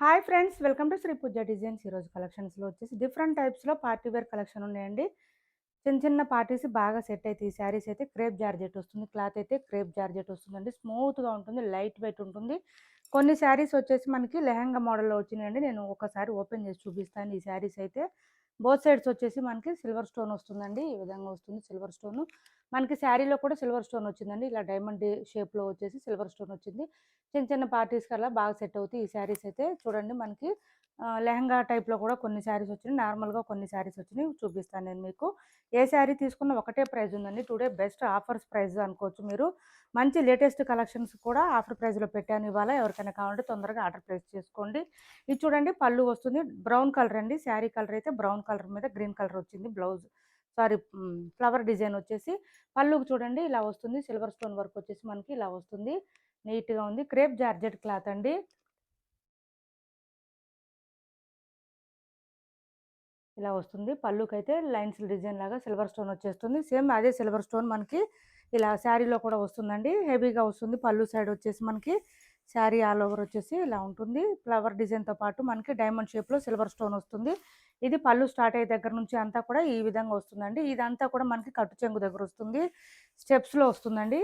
Hi friends welcome to Shri Pooja designs ఈరోజు కలెక్షన్స్లో వచ్చేసి డిఫరెంట్ టైప్స్లో పార్టీ వేర్ కలెక్షన్ ఉన్నాయండి. చిన్న చిన్న పార్టీస్ బాగా సెట్ అయితే ఈ శారీస్ అయితే క్రేప్ జార్జెట్ వస్తుంది క్లాత్ అయితే క్రేప్ జార్జెట్ వస్తుందండి. స్మూత్గా ఉంటుంది లైట్ వెయిట్ ఉంటుంది. కొన్ని శారీస్ వచ్చేసి మనకి లెహంగా మోడల్లో వచ్చినాయండి. నేను ఒకసారి ఓపెన్ చేసి చూపిస్తాను ఈ శారీస్ అయితే. బోత్ సైడ్స్ వచ్చేసి మనకి సిల్వర్ స్టోన్ వస్తుందండి. ఈ విధంగా వస్తుంది సిల్వర్ స్టోన్. మనకి శారీలో కూడా సిల్వర్ స్టోన్ వచ్చిందండి. ఇలా డైమండ్ షేప్లో వచ్చేసి సిల్వర్ స్టోన్ వచ్చింది. చిన్న చిన్న పార్టీస్కి అలా బాగా సెట్ అవుతాయి ఈ శారీస్ అయితే. చూడండి మనకి లెహంగా టైప్లో కూడా కొన్ని శారీస్ వచ్చినాయి. నార్మల్గా కొన్ని శారీస్ వచ్చినాయి. చూపిస్తాను నేను మీకు. ఏ శారీ తీసుకున్న ఒకటే ప్రైస్ ఉందండి. టుడే బెస్ట్ ఆఫర్స్ ప్రైస్ అనుకోవచ్చు మీరు. మంచి లేటెస్ట్ కలెక్షన్స్ కూడా ఆఫర్ ప్రైస్లో పెట్టాను ఇవాళ. ఎవరికైనా కావాలంటే తొందరగా ఆర్డర్ ప్లేస్ చేసుకోండి. ఇది చూడండి పళ్ళు వస్తుంది. బ్రౌన్ కలర్ అండి. శారీ కలర్ అయితే బ్రౌన్ కలర్ మీద గ్రీన్ కలర్ వచ్చింది బ్లౌజ్. సారీ ఫ్లవర్ డిజైన్ వచ్చేసి పళ్ళుకి చూడండి ఇలా వస్తుంది. సిల్వర్ స్టోన్ వర్క్ వచ్చేసి మనకి ఇలా వస్తుంది. నీట్గా ఉంది. క్రేప్ జార్జెట్ క్లాత్ అండి. ఇలా వస్తుంది. పళ్ళుకైతే లైన్స్ డిజైన్ లాగా సిల్వర్ స్టోన్ వచ్చేస్తుంది. సేమ్ అదే సిల్వర్ స్టోన్ మనకి ఇలా శారీలో కూడా వస్తుందండి. హెవీగా వస్తుంది. పళ్ళు సైడ్ వచ్చేసి మనకి శారీ ఆల్ ఓవర్ వచ్చేసి ఇలా ఉంటుంది. ఫ్లవర్ డిజైన్తో పాటు మనకి డైమండ్ షేప్లో సిల్వర్ స్టోన్ వస్తుంది. ఇది పళ్ళు స్టార్ట్ అయ్యే దగ్గర నుంచి అంతా కూడా ఈ విధంగా వస్తుందండి. ఇదంతా కూడా మనకి కట్టు చెంగు దగ్గర వస్తుంది. స్టెప్స్లో వస్తుందండి.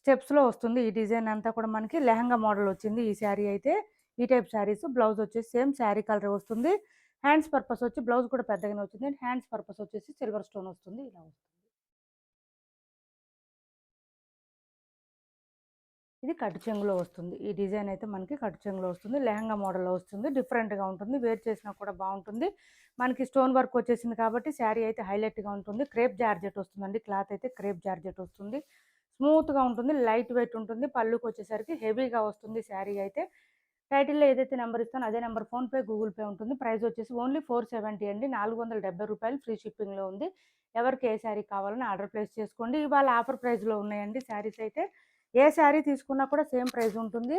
స్టెప్స్లో వస్తుంది. ఈ డిజైన్ అంతా కూడా మనకి లెహంగా మోడల్ వచ్చింది ఈ శారీ అయితే. ఈ టైప్ శారీస్ బ్లౌజ్ వచ్చేసి సేమ్ శారీ కలర్ వస్తుంది. హ్యాండ్స్ పర్పస్ వచ్చి బ్లౌజ్ కూడా పెద్దగానే వచ్చింది. అండ్ హ్యాండ్స్ పర్పస్ వచ్చేసి సిల్వర్ స్టోన్ వస్తుంది. ఇలా వస్తుంది. ఇది కట్టు చెంగులో వస్తుంది. ఈ డిజైన్ అయితే మనకి కట్టు చెంగులో వస్తుంది. లెహంగా మోడల్లో వస్తుంది. డిఫరెంట్గా ఉంటుంది. వేర్ చేసినా కూడా బాగుంటుంది. మనకి స్టోన్ వర్క్ వచ్చేసింది కాబట్టి శారీ అయితే హైలైట్గా ఉంటుంది. క్రేప్ జార్జెట్ వస్తుందండి. క్లాత్ అయితే క్రేప్ జార్జెట్ వస్తుంది. స్మూత్గా ఉంటుంది. లైట్ వెయిట్ ఉంటుంది. పళ్ళుకి వచ్చేసరికి హెవీగా వస్తుంది శారీ అయితే. టైటిల్లో ఏదైతే నెంబర్ ఇస్తానో అదే నెంబర్ ఫోన్పే గూగుల్ పే ఉంటుంది. ప్రైస్ వచ్చేసి ఓన్లీ ఫోర్ సెవెంటీ అండి. నాలుగు వందల డెబ్బై రూపాయలు ఫ్రీ షిప్పింగ్లో ఉంది. ఎవరికి ఏ శారీ కావాలని ఆర్డర్ ప్లేస్ చేసుకోండి. ఇవాళ ఆఫర్ ప్రైస్లో ఉన్నాయండి శారీస్ అయితే. ఏ శారీ తీసుకున్నా కూడా సేమ్ ప్రైస్ ఉంటుంది.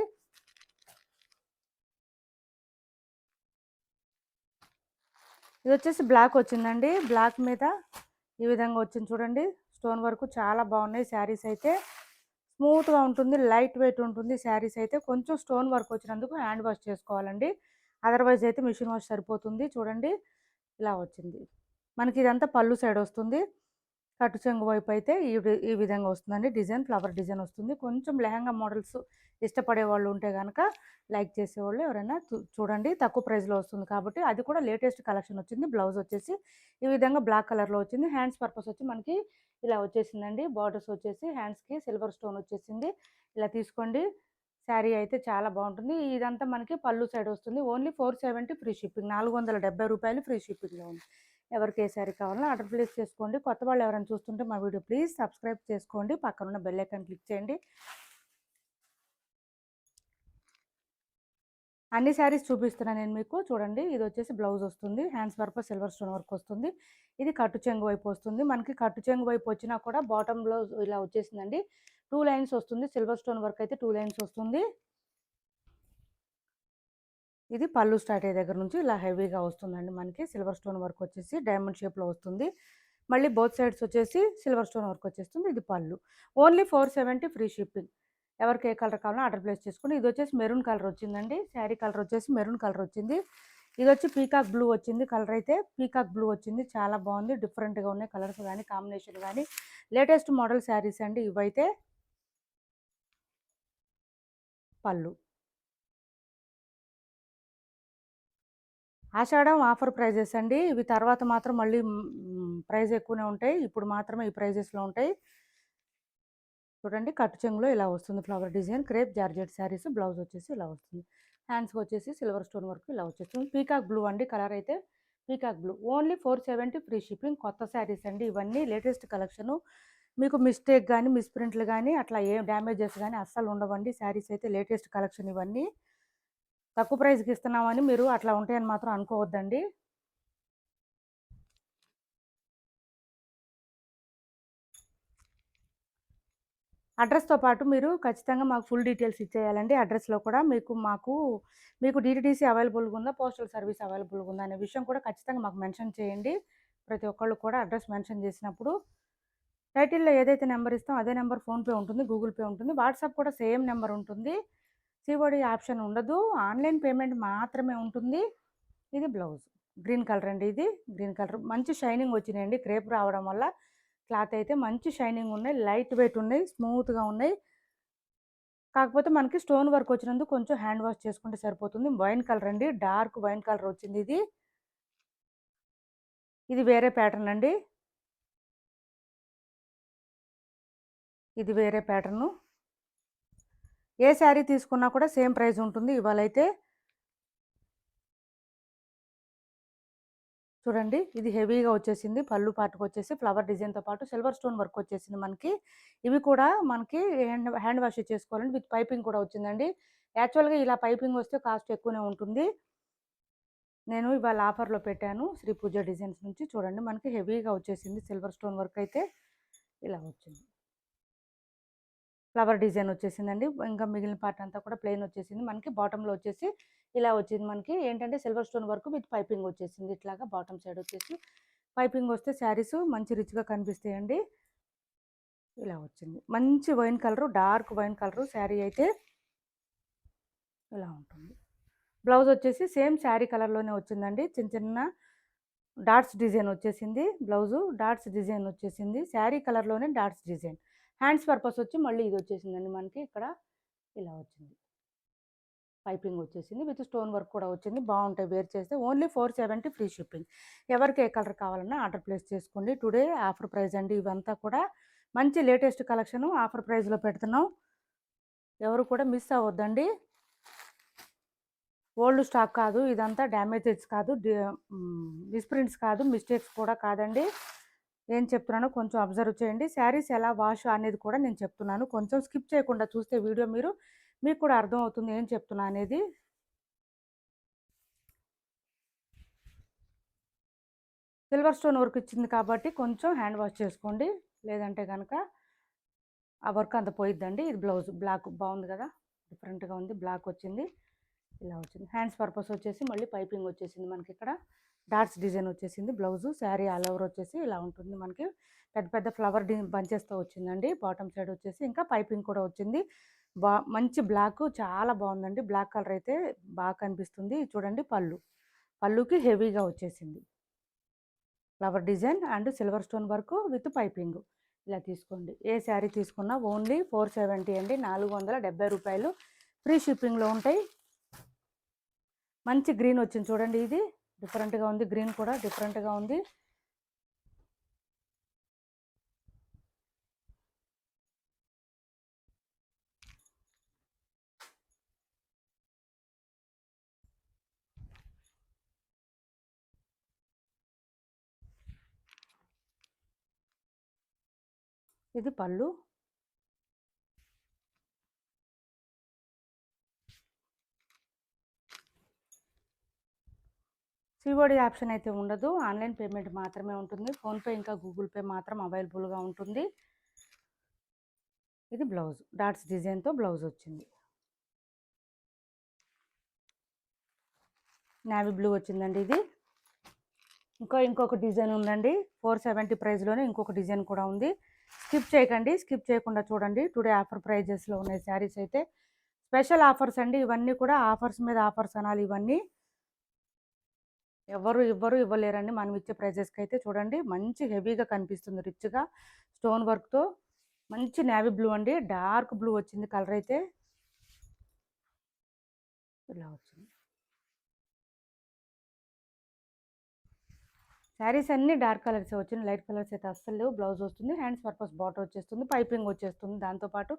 ఇది వచ్చేసి బ్లాక్ వచ్చిందండి. బ్లాక్ మీద ఈ విధంగా వచ్చింది చూడండి. స్టోన్ వర్క్ చాలా బాగున్నాయి శారీస్ అయితే. స్మూత్గా ఉంటుంది లైట్ వెయిట్ ఉంటుంది శారీస్ అయితే. కొంచెం స్టోన్ వర్క్ వచ్చినందుకు హ్యాండ్ వాష్ చేసుకోవాలండి. అదర్వైజ్ అయితే మిషన్ వాష్ సరిపోతుంది. చూడండి ఇలా వచ్చింది. మనకి ఇదంతా పళ్ళు సైడ్ వస్తుంది. కట్టు చెంగు వైపు అయితే ఈ ఈ విధంగా వస్తుందండి. డిజైన్ ఫ్లవర్ డిజైన్ వస్తుంది. కొంచెం లెహంగా మోడల్స్ ఇష్టపడే వాళ్ళు ఉంటే కనుక లైక్ చేసేవాళ్ళు ఎవరైనా చూడండి తక్కువ ప్రైస్లో వస్తుంది కాబట్టి అది కూడా లేటెస్ట్ కలెక్షన్ వచ్చింది. బ్లౌజ్ వచ్చేసి ఈ విధంగా బ్లాక్ కలర్లో వచ్చింది. హ్యాండ్స్ పర్పస్ వచ్చి మనకి ఇలా వచ్చేసిందండి. బార్డర్స్ వచ్చేసి హ్యాండ్స్కి సిల్వర్ స్టోన్ వచ్చేసింది. ఇలా తీసుకోండి. శారీ అయితే చాలా బాగుంటుంది. ఇదంతా మనకి పళ్ళు సైడ్ వస్తుంది. Only four seventy free shipping. నాలుగు వందల డెబ్బై రూపాయలు ఫ్రీ షిప్పింగ్లో ఉంది. ఎవరికి ఏ శారీ కావాలో ఆర్డర్ ప్లేస్ చేసుకోండి. కొత్త వాళ్ళు ఎవరైనా చూస్తుంటే మా వీడియో ప్లీజ్ సబ్స్క్రైబ్ చేసుకోండి. పక్కన ఉన్న బెల్ ఐకాన్ క్లిక్ చేయండి. అన్ని శారీస్ చూపిస్తున్నాను నేను మీకు. చూడండి ఇది వచ్చేసి బ్లౌజ్ వస్తుంది. Hands work silver stone work వస్తుంది. ఇది కట్టు చెంగు వైపు వస్తుంది. మనకి కట్టు చెంగు వైపు వచ్చినా కూడా బాటంలో ఇలా వచ్చేసిందండి. టూ లైన్స్ వస్తుంది. సిల్వర్ స్టోన్ వర్క్ అయితే టూ లైన్స్ వస్తుంది. ఇది పళ్ళు స్టార్ట్ అయ్యే దగ్గర నుంచి ఇలా హెవీగా వస్తుందండి మనకి. సిల్వర్ స్టోన్ వర్క్ వచ్చేసి డైమండ్ షేప్లో వస్తుంది. మళ్ళీ బోత్ సైడ్స్ వచ్చేసి సిల్వర్ స్టోన్ వర్క్ వచ్చేస్తుంది. ఇది పళ్ళు. Only four seventy free shipping. ఎవరికి ఏ కలర్ కావాలో ఆర్డర్ ప్లేస్ చేసుకుని ఇది వచ్చేసి మెరూన్ కలర్ వచ్చిందండి. శారీ కలర్ వచ్చేసి మెరూన్ కలర్ వచ్చింది. ఇది వచ్చి పీకాక్ బ్లూ వచ్చింది కలర్ అయితే. పీకాక్ బ్లూ వచ్చింది. చాలా బాగుంది. డిఫరెంట్గా ఉన్నాయి కలర్స్ కానీ కాంబినేషన్ కానీ లేటెస్ట్ మోడల్ శారీస్ అండి ఇవైతే. పళ్ళు. ఆషాఢం ఆఫర్ ప్రైజెస్ అండి. ఇవి తర్వాత మాత్రం మళ్ళీ ప్రైస్ ఎక్కువనే ఉంటాయి. ఇప్పుడు మాత్రమే ఈ ప్రైజెస్లో ఉంటాయి. చూడండి కట్టు చెంగులో ఇలా వస్తుంది flower design. Crepe georgette saris blouse వచ్చేసి ఇలా వస్తుంది. హ్యాండ్స్కి వచ్చేసి సిల్వర్ స్టోన్ వర్క్ ఇలా వచ్చేస్తుంది. పీకాక్ బ్లూ అండి కలర్ అయితే peacock blue. Only four seventy free shipping. కొత్త శారీస్ అండి ఇవన్నీ. Latest collection. మీకు మిస్టేక్ కానీ మిస్ప్రింట్లు కానీ అట్లా ఏ డ్యామేజెస్ కానీ అస్సలు ఉండవండి. శారీస్ అయితే లేటెస్ట్ కలెక్షన్ ఇవన్నీ. తక్కువ ప్రైస్కి ఇస్తున్నామని మీరు అట్లా ఉంటాయని మాత్రం అనుకోవద్దండి. అడ్రస్తో పాటు మీరు ఖచ్చితంగా మాకు ఫుల్ డీటెయిల్స్ ఇచ్చేయాలండి. అడ్రస్లో కూడా మీకు మాకు మీకు డీటీడీసీ అవైలబుల్గా ఉందా పోస్టల్ సర్వీస్ అవైలబుల్గా ఉందా అనే విషయం కూడా ఖచ్చితంగా మాకు మెన్షన్ చేయండి. ప్రతి ఒక్కళ్ళు కూడా అడ్రస్ మెన్షన్ చేసినప్పుడు టైటిల్లో ఏదైతే నెంబర్ ఇస్తాం అదే నెంబర్ ఫోన్పే ఉంటుంది గూగుల్ పే ఉంటుంది వాట్సాప్ కూడా సేమ్ నెంబర్ ఉంటుంది. సిఓడి ఆప్షన్ ఉండదు ఆన్లైన్ పేమెంట్ మాత్రమే ఉంటుంది. ఇది బ్లౌజ్. గ్రీన్ కలర్ అండి ఇది. Green colour. మంచి షైనింగ్ వచ్చినాయండి. క్రేప్ రావడం వల్ల క్లాత్ అయితే మంచి షైనింగ్ ఉన్నాయి లైట్ వెయిట్ ఉన్నాయి స్మూత్గా ఉన్నాయి. కాకపోతే మనకి స్టోన్ వర్క్ వచ్చినందుకు కొంచెం హ్యాండ్ వాష్ చేసుకుంటే సరిపోతుంది. వైన్ కలర్ అండి డార్క్ వైన్ కలర్ వచ్చింది ఇది. ఇది వేరే ప్యాటర్న్ అండి. ఇది వేరే ప్యాటర్ను. ఏ శారీ తీసుకున్నా కూడా సేమ్ ప్రైస్ ఉంటుంది ఇవాళ అయితే చూడండి. ఇది హెవీగా వచ్చేసింది. పళ్ళు పాటుకు వచ్చేసి ఫ్లవర్ డిజైన్తో పాటు సిల్వర్ స్టోన్ వర్క్ వచ్చేసింది మనకి. ఇవి కూడా మనకి హ్యాండ్ హ్యాండ్ వాష్ చేసుకోవాలండి. విత్ పైపింగ్ కూడా వచ్చిందండి. యాక్చువల్గా ఇలా పైపింగ్ వస్తే కాస్ట్ ఎక్కువనే ఉంటుంది. నేను ఇవాళ ఆఫర్లో పెట్టాను. శ్రీ పూజ డిజైన్స్ నుంచి చూడండి. మనకి హెవీగా వచ్చేసింది సిల్వర్ స్టోన్ వర్క్ అయితే. ఇలా వచ్చింది. ఫ్లవర్ డిజైన్ వచ్చేసిందండి. ఇంకా మిగిలిన పార్ట్ అంతా కూడా ప్లెయిన్ వచ్చేసింది. మనకి బాటంలో వచ్చేసి ఇలా వచ్చింది మనకి. ఏంటంటే సిల్వర్ స్టోన్ వరకు విత్ పైపింగ్ వచ్చేసింది. ఇట్లాగా బాటమ్ సైడ్ వచ్చేసి పైపింగ్ వస్తే శారీస్ మంచి రిచ్గా కనిపిస్తాయండి. ఇలా వచ్చింది. మంచి wine colour dark wine colour sari అయితే ఇలా ఉంటుంది. బ్లౌజ్ వచ్చేసి సేమ్ శారీ కలర్లోనే వచ్చిందండి. చిన్న చిన్న డాట్స్ డిజైన్ వచ్చేసింది బ్లౌజు. డాట్స్ డిజైన్ వచ్చేసింది. శారీ కలర్లోనే డాట్స్ డిజైన్. హ్యాండ్స్ పర్పస్ వచ్చి మళ్ళీ ఇది వచ్చేసిందండి మనకి. ఇక్కడ ఇలా వచ్చింది. పైపింగ్ వచ్చేసింది. విత్ స్టోన్ వర్క్ కూడా వచ్చింది. బాగుంటాయి. వేర్ చేస్తే only four seventy free shipping. ఎవరికి ఏ కలర్ కావాలన్నా ఆర్డర్ ప్లేస్ చేసుకోండి. టుడే ఆఫర్ ప్రైస్ అండి ఇవంతా కూడా. మంచి లేటెస్ట్ కలెక్షన్ ఆఫర్ ప్రైస్లో పెడుతున్నాం. ఎవరు కూడా మిస్ అవ్వద్దండి. ఓల్డ్ స్టాక్ కాదు. ఇదంతా డ్యామేజెస్ కాదు. మిస్ప్రింట్స్ కాదు. మిస్టేక్స్ కూడా కాదండి. ఏం చెప్తున్నానో కొంచెం అబ్జర్వ్ చేయండి. శారీస్ ఎలా వాష్ అనేది కూడా నేను చెప్తున్నాను. కొంచెం స్కిప్ చేయకుండా చూస్తే వీడియో మీరు మీకు కూడా అర్థమవుతుంది ఏం చెప్తున్నా అనేది? సిల్వర్ స్టోన్ వర్క్ ఇచ్చింది కాబట్టి కొంచెం హ్యాండ్ వాష్ చేసుకోండి. లేదంటే కనుక ఆ వర్క్ అంత పోయిద్దండి. ఇది బ్లౌజ్ బ్లాక్ బాగుంది కదా? డిఫరెంట్గా ఉంది. బ్లాక్ వచ్చింది. ఇలా వచ్చింది. హ్యాండ్స్ పర్పస్ వచ్చేసి మళ్ళీ పైపింగ్ వచ్చేసింది మనకి ఇక్కడ. డాట్స్ డిజైన్ వచ్చేసింది. బ్లౌజు శారీ ఆల్ ఓవర్ వచ్చేసి ఇలా ఉంటుంది మనకి. పెద్ద పెద్ద ఫ్లవర్ డి బంచెస్తో వచ్చిందండి. బాటమ్ సైడ్ వచ్చేసి ఇంకా పైపింగ్ కూడా వచ్చింది. బా మంచి బ్లాక్ చాలా బాగుందండి. బ్లాక్ కలర్ అయితే బాగా కనిపిస్తుంది. చూడండి పళ్ళు. పళ్ళుకి హెవీగా వచ్చేసింది. Flower design and silver stone work with piping. ఇలా తీసుకోండి. ఏ శారీ తీసుకున్నా ఓన్లీ ఫోర్ సెవెంటీ అండి. నాలుగు వందల డెబ్బై రూపాయలు. ఫ్రీ షిప్పింగ్లో ఉంటాయి. మంచి గ్రీన్ వచ్చింది చూడండి ఇది. డిఫరెంట్గా ఉంది. గ్రీన్ కూడా డిఫరెంట్గా ఉంది. ఇది పళ్ళు? సిఓడి ఆప్షన్ అయితే ఉండదు. ఆన్లైన్ పేమెంట్ మాత్రమే ఉంటుంది. ఫోన్పే ఇంకా గూగుల్ పే మాత్రం అవైలబుల్గా ఉంటుంది. ఇది బ్లౌజ్. డాట్స్ డిజైన్తో బ్లౌజ్ వచ్చింది. నావీ బ్లూ వచ్చిందండి ఇది. ఇంకా ఇంకొక డిజైన్ ఉందండి. ఫోర్ సెవెంటీ ప్రైస్లోనే ఇంకొక డిజైన్ కూడా ఉంది. స్కిప్ చేయకండి స్కిప్ చేయకుండా చూడండి. టుడే ఆఫర్ ప్రైజెస్లో ఉన్నాయి శారీస్ అయితే స్పెషల్ ఆఫర్స్ అండి. ఇవన్నీ కూడా ఆఫర్స్ మీద ఆఫర్స్ అనాలి ఇవన్నీ. ఎవరు ఇవ్వరు ఇవ్వలేరండి. మనం ఇచ్చే ప్రైజెస్కి అయితే చూడండి. మంచి హెవీగా కనిపిస్తుంది రిచ్గా. స్టోన్ వర్క్తో మంచి నేవీ బ్లూ అండి. డార్క్ బ్లూ వచ్చింది కలర్ అయితే. ఇలా వచ్చింది శారీస్ అన్నీ డార్క్ కలర్స్ వచ్చింది లైట్ కలర్స్ అయితే అస్సలు లేవు బ్లౌజ్ వస్తుంది. హ్యాండ్స్ పర్పస్ బాటర్ వచ్చేస్తుంది. పైపింగ్ వచ్చేస్తుంది. దాంతోపాటు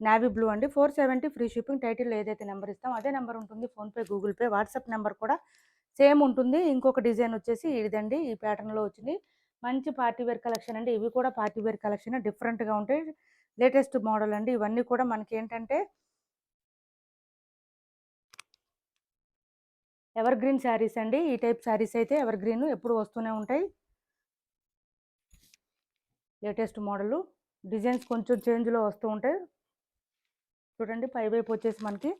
నావీ బ్లూ అండి. Four seventy free shipping. Title ఏదైతే నెంబర్ ఇస్తాం అదే నెంబర్ ఉంటుంది. PhonePe Google pay WhatsApp number కూడా సేమ్ ఉంటుంది. ఇంకొక డిజైన్ వచ్చేసి ఇదండి ఈ ప్యాటర్న్లో వచ్చింది. మంచి పార్టీ వేర్ కలెక్షన్ అండి. ఇవి కూడా పార్టీ వేర్ కలెక్షన్. డిఫరెంట్గా ఉంటాయి. లేటెస్ట్ మోడల్ అండి. ఇవన్నీ కూడా మనకి ఏంటంటే ఎవర్ గ్రీన్ శారీస్ అండి. ఈ టైప్ శారీస్ అయితే ఎవర్ గ్రీన్ ఎప్పుడు వస్తూనే ఉంటాయి. Latest model. డిజైన్స్ కొంచెం చేంజ్లో వస్తూ ఉంటాయి. చూడండి పై వైపు వచ్చేసి మనకి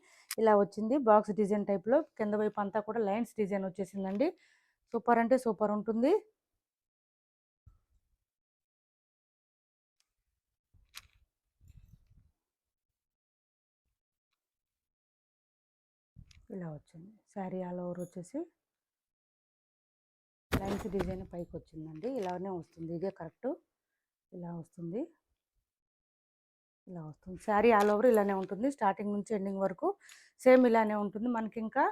ఇలా వచ్చింది. బాక్స్ డిజైన్ టైప్లో కింద వైపు అంతా కూడా లైన్స్ డిజైన్ వచ్చేసిందండి. సూపర్ అంటే సూపర్ ఉంటుంది. ఇలా వచ్చింది. శారీ ఆల్ ఓవర్ వచ్చేసి లైన్స్ డిజైన్ పైకి వచ్చిందండి. ఇలానే వస్తుంది. ఇదే కరెక్ట్. ఇలా వస్తుంది. ఇలా వస్తుంది. శారీ ఆల్ ఓవర్ ఇలానే ఉంటుంది. స్టార్టింగ్ నుంచి ఎండింగ్ వరకు సేమ్ ఇలానే ఉంటుంది. మనకి ఇంకా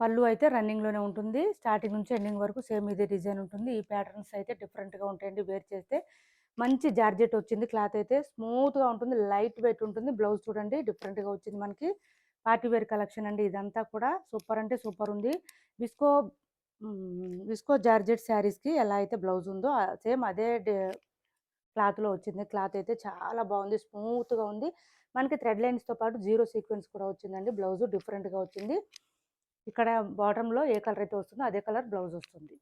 పళ్ళు అయితే రన్నింగ్లోనే ఉంటుంది. స్టార్టింగ్ నుంచి ఎండింగ్ వరకు సేమ్ ఇదే డిజైన్ ఉంటుంది. ఈ ప్యాటర్న్స్ అయితే డిఫరెంట్గా ఉంటాయండి. వేర్ చేస్తే మంచి జార్జెట్ వచ్చింది. క్లాత్ అయితే స్మూత్గా ఉంటుంది. లైట్ వెయిట్ ఉంటుంది. బ్లౌజ్ చూడండి డిఫరెంట్గా వచ్చింది మనకి. పార్టీ వేర్ కలెక్షన్ అండి ఇదంతా కూడా సూపర్ అంటే సూపర్ ఉంది. విస్కో విస్కో జార్జెట్ శారీస్కి ఎలా అయితే బ్లౌజ్ ఉందో సేమ్ అదే క్లాత్లో వచ్చింది. క్లాత్ అయితే చాలా బాగుంది స్మూత్గా ఉంది. మనకి థ్రెడ్ లైన్స్తో పాటు జీరో సీక్వెన్స్ కూడా వచ్చిందండి. బ్లౌజ్ డిఫరెంట్గా వచ్చింది. ఇక్కడ బాటంలో ఏ కలర్ అయితే వస్తుందో అదే కలర్ బ్లౌజ్ వస్తుంది.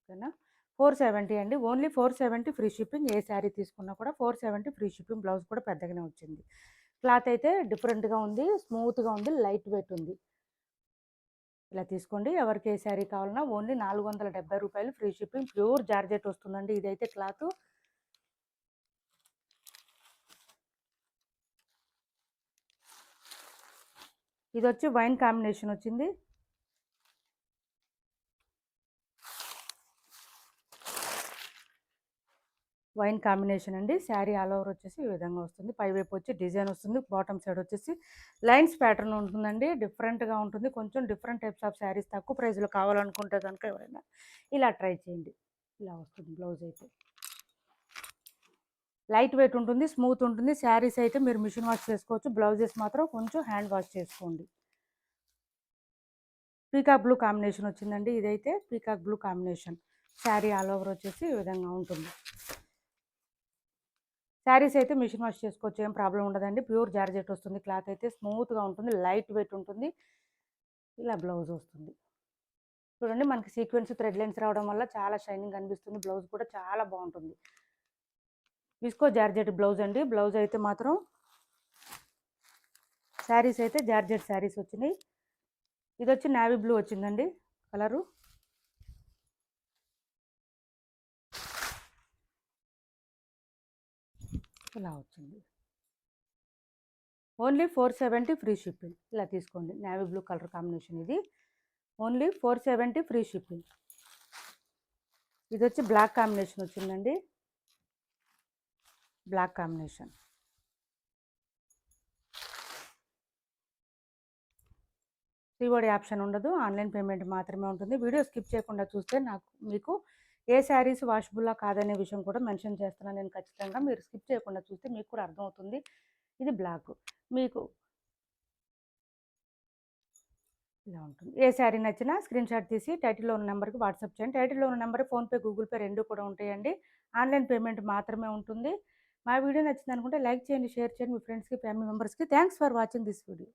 ఓకేనా? ఫోర్ సెవెంటీ అండి. Only four seventy free shipping ఏ శారీ తీసుకున్నా కూడా four seventy free shipping blouse కూడా పెద్దగానే వచ్చింది. క్లాత్ అయితే డిఫరెంట్గా ఉంది స్మూత్గా ఉంది లైట్ వెయిట్ ఉంది. ఇలా తీసుకోండి. ఎవరికి ఏ శారీ కావాలన్నా ఓన్లీ నాలుగు వందల డెబ్బై రూపాయలు ఫ్రీ షిప్పింగ్ ప్యూర్ జార్జెట్ వస్తుందండి. ఇదైతే క్లాత్. ఇది వచ్చి వైన్ కాంబినేషన్ వచ్చింది. వైన్ కాంబినేషన్ అండి. శారీ ఆల్ ఓవర్ వచ్చేసి ఈ విధంగా వస్తుంది. పైవైపు వచ్చి డిజైన్ వస్తుంది. బాటమ్ సైడ్ వచ్చేసి లైన్స్ ప్యాటర్న్ ఉంటుందండి. డిఫరెంట్గా ఉంటుంది. కొంచెం డిఫరెంట్ టైప్స్ ఆఫ్ శారీస్ తక్కువ ప్రైస్లో కావాలనుకుంటే కనుక ఎవరైనా ఇలా ట్రై చేయండి. ఇలా వస్తుంది బ్లౌజ్ అయితే. లైట్ వెయిట్ ఉంటుంది. స్మూత్ ఉంటుంది. శారీస్ అయితే మీరు మిషన్ వాష్ చేసుకోవచ్చు. బ్లౌజెస్ మాత్రం కొంచెం హ్యాండ్ వాష్ చేసుకోండి. పీకాక్ బ్లూ కాంబినేషన్ వచ్చిందండి. ఇదైతే peacock blue combination. Sari all over వచ్చేసి ఈ విధంగా ఉంటుంది. శారీస్ అయితే మిషన్ వాష్ చేసుకోవచ్చు ఏం ప్రాబ్లం ఉండదండి. ప్యూర్ జార్జెట్ వస్తుంది క్లాత్ అయితే స్మూత్గా ఉంటుంది లైట్ వెయిట్ ఉంటుంది. ఇలా బ్లౌజ్ వస్తుంది. చూడండి మనకి సీక్వెన్స్ థ్రెడ్ లైన్స్ రావడం వల్ల చాలా షైనింగ్ అనిపిస్తుంది బ్లౌజ్ కూడా చాలా బాగుంటుంది. విస్కో జార్జెట్ బ్లౌజ్ అండి బ్లౌజ్ అయితే మాత్రం శారీస్ అయితే జార్జెట్ శారీస్ వచ్చినాయి. ఇది వచ్చి నావీ బ్లూ వచ్చిందండి కలరు. ఇలా వచ్చింది. Only four seventy free shipping. ఇలా తీసుకోండి. నేవీ బ్లూ కలర్ కాంబినేషన్ ఇది. Only four seventy free shipping. ఇది వచ్చి బ్లాక్ కాంబినేషన్ వచ్చిందండి. Black combination. సిఓడి ఆప్షన్ ఉండదు. ఆన్లైన్ పేమెంట్ మాత్రమే ఉంటుంది. వీడియో స్కిప్ చేయకుండా చూస్తే నాకు మీకు ఏ శారీస్ వాషబుల్లా కాదనే విషయం కూడా మెన్షన్ చేస్తున్నాను. నేను ఖచ్చితంగా మీరు స్కిప్ చేయకుండా చూస్తే మీకు కూడా అర్థమవుతుంది. ఇది బ్లాక్. మీకు ఇలా ఉంటుంది. ఏ శారీ నచ్చినా స్క్రీన్ షాట్ తీసి టైటిల్లో ఉన్న నెంబర్కి వాట్సాప్ చేయండి. టైటిల్లో ఉన్న నెంబర్ ఫోన్పే గూగుల్ పే రెండు కూడా ఉంటాయండి. ఆన్లైన్ పేమెంట్ మాత్రమే ఉంటుంది. మా వీడియో నచ్చింది అనుకుంటే లైక్ చేయండి షేర్ చేయండి మీ ఫ్రెండ్స్కి ఫ్యామిలీ మెంబర్స్కి. Thanks for watching this video.